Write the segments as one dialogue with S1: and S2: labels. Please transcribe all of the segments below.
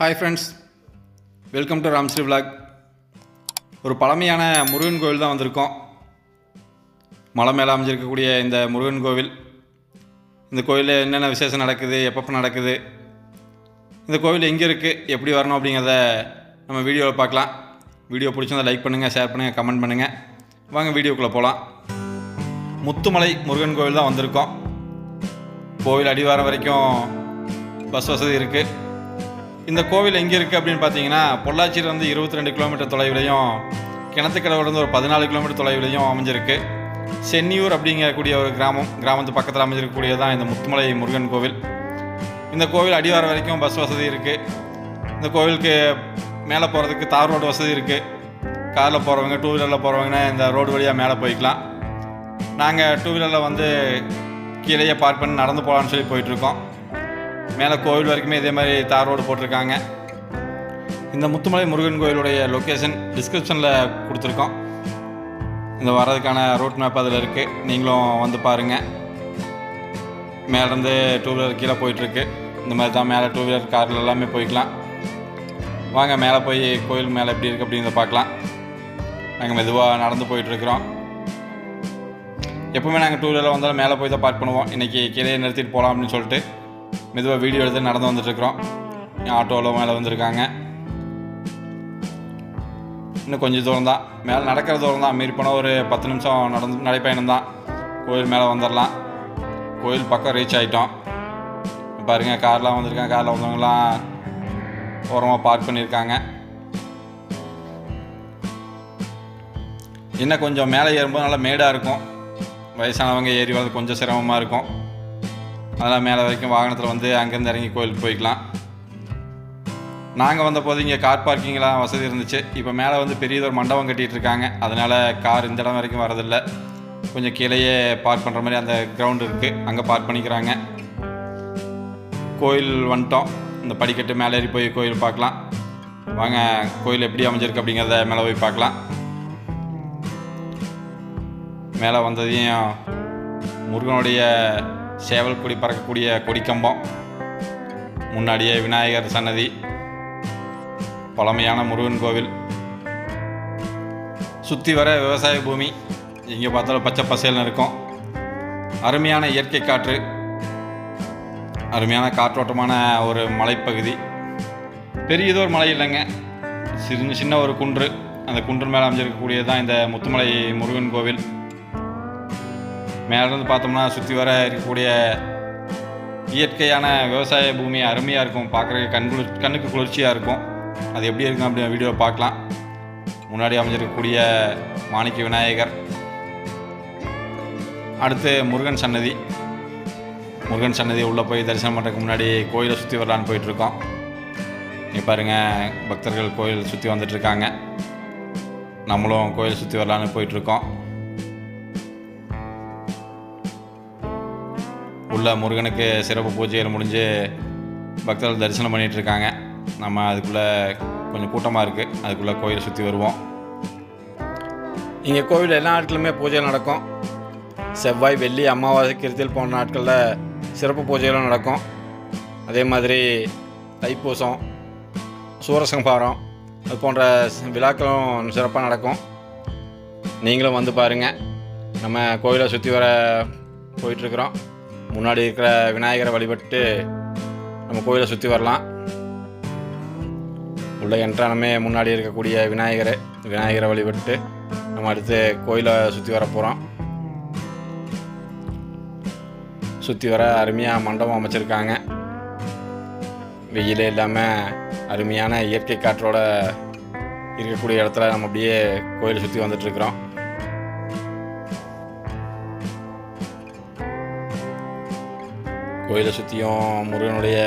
S1: Hi friends welcome to Ramsri vlog ஒரு பழமையான முருகன் கோவில் தான் வந்திருக்கோம். மலை மேலே அமைஞ்சிருக்கக்கூடிய இந்த முருகன் கோவில். இந்த கோவிலில் என்னென்ன விசேஷம் நடக்குது எப்பப்போ நடக்குது இந்த கோவில் எங்கே இருக்குது எப்படி வரணும் அப்படிங்கிறத நம்ம வீடியோவில் பார்க்கலாம். வீடியோ பிடிச்சிருந்தா லைக் பண்ணுங்கள் ஷேர் பண்ணுங்கள் கமெண்ட் பண்ணுங்கள் வாங்க வீடியோக்குள்ளே போகலாம் முத்துமலை முருகன் கோவில் தான் வந்திருக்கோம். கோவில் அடிவாரம் வரைக்கும் பஸ் வசதி இருக்குது இந்த கோவில் எங்கே இருக்குது அப்படின்னு பார்த்தீங்கன்னா பொள்ளாச்சியிலேருந்து இருபத்தி ரெண்டு கிலோமீட்டர் தொலைவிலையும் கிணத்துக்கடவுலேருந்து ஒரு பதினாலு கிலோமீட்டர் தொலைவிலையும் அமைஞ்சிருக்கு. சென்னியூர் அப்படிங்கக்கூடிய ஒரு கிராமம் கிராமத்து பக்கத்தில் அமைஞ்சிருக்கக்கூடிய தான் இந்த முத்துமலை முருகன் கோவில். இந்த கோவில் அடிவாரம் வரைக்கும் பஸ் வசதி இருக்குது இந்த கோவிலுக்கு மேலே போகிறதுக்கு தார் ரோடு வசதி இருக்குது காரில் போகிறவங்க டூ வீலரில் போகிறவங்கன்னா இந்த ரோடு வழியாக மேலே போய்க்கலாம். நாங்கள் டூ வீலரில் வந்து கீழேயே பார்க் பண்ணி நடந்து போகலான்னு சொல்லி போயிட்டுருக்கோம் மேலே கோவில் வரைக்குமே இதே மாதிரி தார் ரோடு போட்டிருக்காங்க. இந்த முத்துமலை முருகன் கோயிலுடைய லொக்கேஷன் டிஸ்கிரிப்ஷனில் கொடுத்துருக்கோம். இந்த வர்றதுக்கான ரூட் மேப் அதில் இருக்குது நீங்களும் வந்து பாருங்கள் மேலேருந்து டூ வீலர் கீழே போயிட்டுருக்கு. இந்த மாதிரி தான் மேலே டூ வீலர் காரில் எல்லாமே போய்க்கலாம். வாங்க மேலே போய் கோயில் மேலே எப்படி இருக்குது அப்படிங்கிறத பார்க்கலாம். நாங்கள் மெதுவாக நடந்து போயிட்டுருக்குறோம். எப்போவுமே நாங்கள் டூ வீலரில் வந்தாலும் மேலே போய் தான் பார்க் பண்ணுவோம். இன்றைக்கி கீழே நிறுத்திட்டு போகலாம் அப்படின்னு சொல்லிட்டு. மெதுவாக வீடியோ எடுத்து நடந்து வந்துட்டுருக்குறோம். ஆட்டோவில் மேலே வந்திருக்காங்க. இன்னும் கொஞ்சம் தூரம் தான். மேலே நடக்கிற தூரம் தான். மீறி போனால் ஒரு பத்து நிமிஷம் நடந்து நடைப்பயணம் தான். கோயில் மேலே வந்துடலாம் கோயில் பக்கம் ரீச் ஆகிட்டோம் பாருங்க கார்லாம் வந்திருக்காங்க. காரில் வந்தவங்கலாம் ஓரமாக பார்க் பண்ணியிருக்காங்க. இன்னும் கொஞ்சம் மேலே ஏறும்போது நல்லா மேடாக இருக்கும். வயசானவங்க ஏறி வந்து கொஞ்சம் சிரமமாக இருக்கும். அதெல்லாம் மேலே வரைக்கும் வாகனத்தில் வந்து அங்கேருந்து இறங்கி கோயிலுக்கு போய்க்கலாம். நாங்கள் வந்தபோது இங்கே கார் பார்க்கிங்லாம் வசதி இருந்துச்சு. இப்போ மேலே வந்து பெரியதொரு மண்டபம் கட்டிகிட்டு இருக்காங்க. அதனால் கார் இந்த இடம் வரைக்கும் வரதில்லை கொஞ்சம் கீழேயே பார்க் பண்ணுற மாதிரி அந்த கிரவுண்டு இருக்குது அங்கே பார்க் பண்ணிக்கிறாங்க. கோயில் வந்துட்டோம். இந்த படிக்கட்டு மேலே ஏறி போய் கோயில் பார்க்கலாம். வாங்க கோயில் எப்படி அமைஞ்சிருக்கு அப்படிங்கிறத மேலே போய் பார்க்கலாம். மேலே வந்ததையும் முருகனுடைய சேவல் கொடி பறக்கக்கூடிய கொடிக்கம்பம். முன்னாடியே விநாயகர் சன்னதி. பழமையான முருகன் கோவில். சுற்றி வர விவசாய பூமி. எங்கே பார்த்தாலும் பச்சை பசேல்னு இருக்கும். அருமையான இயற்கை காற்று. அருமையான காற்றோட்டமான ஒரு மலைப்பகுதி. பெரியதொரு மலை இல்லைங்க. சின்ன சின்ன ஒரு குன்று. அந்த குன்று மேலே அமைஞ்சிருக்கக்கூடியது தான் இந்த முத்துமலை முருகன் கோவில். மேலேருந்து பார்த்தோம்னா சுற்றி வர இருக்கக்கூடிய இயற்கையான விவசாய பூமி அருமையாக இருக்கும். பார்க்குறதுக்கு கண் குளிர் கண்ணுக்கு குளிர்ச்சியாக இருக்கும். அது எப்படி இருக்கும் அப்படி வீடியோ பார்க்கலாம். முன்னாடி அமைஞ்சிருக்கக்கூடிய மாணிக்க விநாயகர். அடுத்து முருகன் சன்னதி. முருகன் சன்னதி உள்ளே போய் தரிசனம் பண்ணுறதுக்கு முன்னாடி கோயிலை சுற்றி வரலான்னு போயிட்டுருக்கோம். இங்கே பாருங்கள் பக்தர்கள் கோயில் சுற்றி வந்துட்டுருக்காங்க. நம்மளும் கோயில் சுற்றி வரலான்னு போயிட்டுருக்கோம். உள்ள முருகனுக்கு சிறப்பு பூஜைகள் முடிஞ்சு பக்தர்கள் தரிசனம் பண்ணிகிட்டு இருக்காங்க நம்ம அதுக்குள்ளே கொஞ்சம் கூட்டமாக இருக்குது அதுக்குள்ளே கோயிலை சுற்றி வருவோம். இங்கே கோவில் எல்லா நாட்களுமே பூஜை நடக்கும். செவ்வாய் வெள்ளி அமாவாசை கிருத்தில் போன நாட்களில் சிறப்பு பூஜைகளும் நடக்கும். அதே மாதிரி தைப்பூசம் சூரசம்பாரம் அது போன்ற விழாக்களும் சிறப்பாக நடக்கும். நீங்களும் வந்து பாருங்கள் நம்ம கோயிலை சுற்றி வர போயிட்டுருக்குறோம். முன்னாடி இருக்கிற விநாயகரை வழிபட்டு நம்ம கோயிலை சுற்றி வரலாம். உள்ள என்ட்ரானமே முன்னாடி இருக்கக்கூடிய விநாயகரை விநாயகரை வழிபட்டு நம்ம அடுத்து கோயிலை சுற்றி வர போகிறோம் சுற்றி வர அருமையாக மண்டபம் அமைச்சிருக்காங்க. வெயிலே இல்லாமல் அருமையான இயற்கை காற்றோட இருக்கக்கூடிய இடத்துல நம்ம அப்படியே கோயிலை சுற்றி வந்துட்டுருக்குறோம் கோயிலை சுற்றியும் முருகனுடைய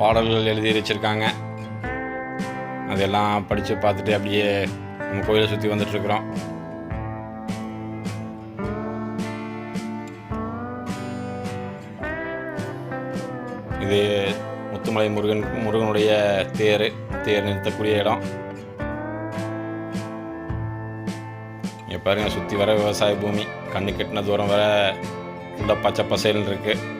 S1: பாடல்கள் எழுதி வச்சுருக்காங்க. அதெல்லாம் படித்து பார்த்துட்டு அப்படியே நம்ம கோயிலை சுற்றி வந்துட்டுருக்குறோம். இது முத்துமலை முருகன் முருகனுடைய தேர் தேர் நிறுத்தக்கூடிய இடம். இங்கே பாருங்கள் சுற்றி வர விவசாய பூமி கண்ணு கெட்டின தூரம் வர ஃபுல்லாக பச்சை பசேல்னு இருக்குது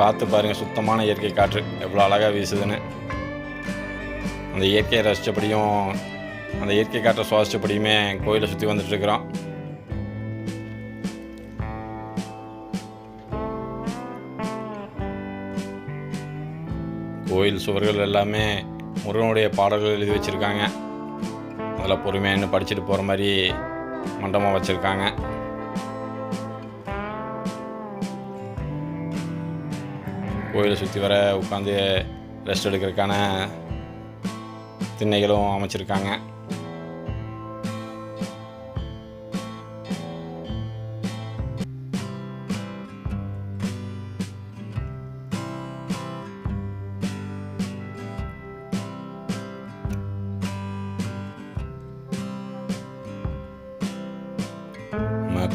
S1: காற்று பாருங்கள் சுத்தமான இயற்கை காற்று. எவ்வளோ அழகாக வீசுதுன்னு. அந்த இயற்கையை ரசித்தபடியும் அந்த இயற்கை காற்றை சுவாசித்தபடியுமே கோயிலை சுற்றி வந்துட்டுருக்குறோம் கோயில் சுவர்கள் எல்லாமே முருகனுடைய பாடல்கள் எழுதி வச்சுருக்காங்க. அதில் பொறுமையாக இன்னும் படிச்சுட்டு போகிற மாதிரி மண்டபம் வச்சுருக்காங்க. கோயிலை சுற்றி வர உட்காந்து ரெஸ்ட் எடுக்கிறதுக்கான திண்ணைகளும் அமைச்சிருக்காங்க.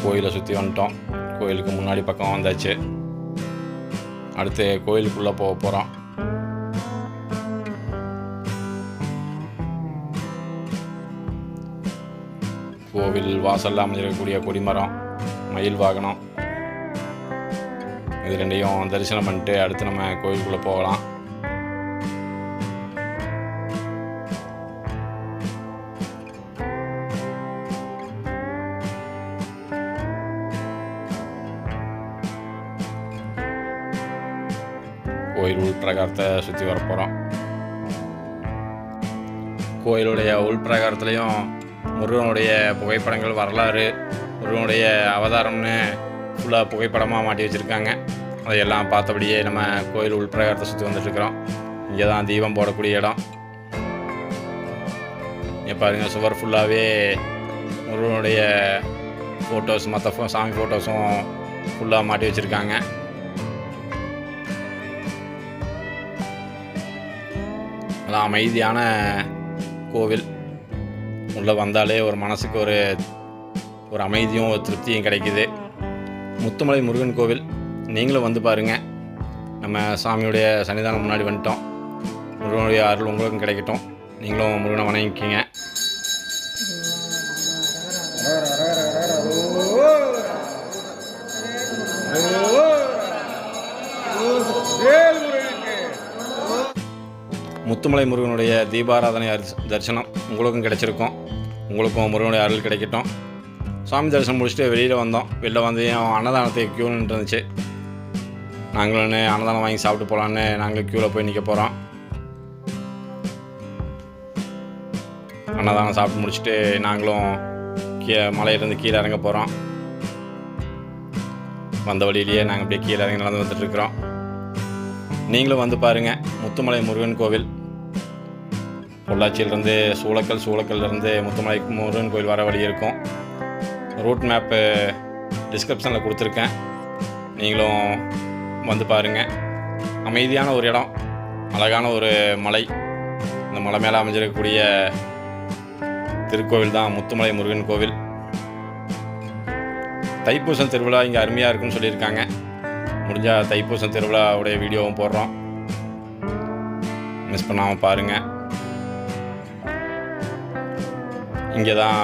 S1: கோயிலை சுற்றி வந்துட்டோம். கோயிலுக்கு முன்னாடி பக்கம் வந்தாச்சு. அடுத்து கோயிலுக்குள்ளே போக போகிறோம் கோவில் வாசலில் அமைஞ்சிருக்கக்கூடிய கொடிமரம் மயில் வாகனம். இது ரெண்டையும் தரிசனம் பண்ணிட்டு அடுத்து நம்ம கோயிலுக்குள்ளே போகலாம். கோயில் உள் பிரகாரத்தை சுற்றி வர போகிறோம் கோயிலுடைய உள்பிரகாரத்துலேயும் முருகனுடைய புகைப்படங்கள் வரலாறு முருகனுடைய அவதாரம்னு ஃபுல்லாக புகைப்படமாக மாட்டி வச்சுருக்காங்க. அதையெல்லாம் பார்த்தபடியே நம்ம கோயில் உள்பிரகாரத்தை சுற்றி வந்துட்டுருக்குறோம் இங்கே தான் தீபம் போடக்கூடிய இடம். இங்கே பாருங்கள் சுவர் ஃபுல்லாகவே முருகனுடைய ஃபோட்டோஸ் மற்ற சாமி ஃபோட்டோஸும் ஃபுல்லாக மாட்டி வச்சுருக்காங்க. அதான் அமைதியான கோவில். உள்ளே வந்தாலே ஒரு மனசுக்கு ஒரு ஒரு அமைதியும் ஒரு திருப்தியும் கிடைக்குது. முத்துமலை முருகன் கோவில் நீங்களும் வந்து பாருங்கள் நம்ம சாமியுடைய சன்னிதானம் முன்னாடி வந்துட்டோம். முருகனுடைய அருள் உங்களுக்கும் கிடைக்கட்டும். நீங்களும் முருகனை வணங்கிக்கிங்க. முத்துமலை முருகனுடைய தீபாராதனை அரிசி- தரிசனம் உங்களுக்கும் கிடைச்சிருக்கும். உங்களுக்கும் முருகனுடைய அருள் கிடைக்கட்டும். சாமி தரிசனம் முடிச்சுட்டு வெளியில் வந்தோம். வெளில வந்து அன்னதானத்துக்கு க்யூ இருந்துச்சு. நாங்களும் அன்னதானம் வாங்கி சாப்பிட்டு போகலான்னு நாங்களும் க்யூவில் போய் நிற்க போகிறோம் அன்னதானம் சாப்பிட்டு முடிச்சுட்டு நாங்களும் கீழே மலையிலேருந்து கீழே இறங்க போகிறோம் வந்த வழியிலேயே நாங்கள் அப்படியே கீழே இறங்கி நடந்து வந்துட்டுருக்குறோம் நீங்களும் வந்து பாருங்கள் முத்துமலை முருகன் கோவில். பொள்ளாச்சியிலேருந்து சூளக்கல் சூளக்கல்லேருந்து முத்துமலை முருகன் கோவில் வர வழி இருக்கும். ரூட் மேப்பு டிஸ்கிரிப்ஷனில் கொடுத்துருக்கேன். நீங்களும் வந்து பாருங்கள் அமைதியான ஒரு இடம் அழகான ஒரு மலை. இந்த மலை மேலே அமைஞ்சிருக்கக்கூடிய திருக்கோவில் தான் முத்துமலை முருகன் கோவில். தைப்பூசம் திருவிழா இங்கே அருமையாக இருக்குன்னு சொல்லியிருக்காங்க. முடிஞ்சால் தைப்பூசம் திருவிழாவுடைய வீடியோவும் போடுறோம். மிஸ் பண்ணாமல் பாருங்கள் இங்கே தான்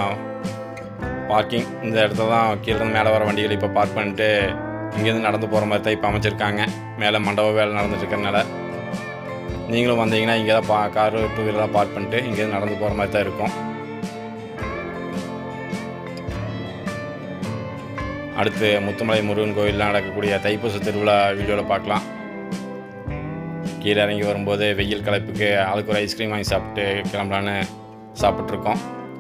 S1: பார்க்கிங் இந்த இடத்துல தான் கீழேருந்து மேலே வர வண்டிகள் இப்போ பார்க் பண்ணிட்டு இங்கேருந்து நடந்து போகிற மாதிரி தான் இப்போ அமைச்சிருக்காங்க. மேலே மண்டப வேலை நடந்துட்டுருக்கறனால நீங்களும் வந்தீங்கன்னா இங்கே தான் பா காரு டூ வீலராக பார்க் பண்ணிட்டு இங்கேருந்து நடந்து போகிற மாதிரி தான் இருக்கும். அடுத்து முத்துமலை முருகன் கோயிலில் நடக்கக்கூடிய தைப்பூச திருவிழா வீடியோவில் பார்க்கலாம். கீழே இறங்கி வரும்போது வெயில் களைப்புக்கு ஆளுக்கு ஒரு ஐஸ்கிரீம் வாங்கி சாப்பிட்டு கிளம்பலான்னு சாப்பிட்ருக்கோம்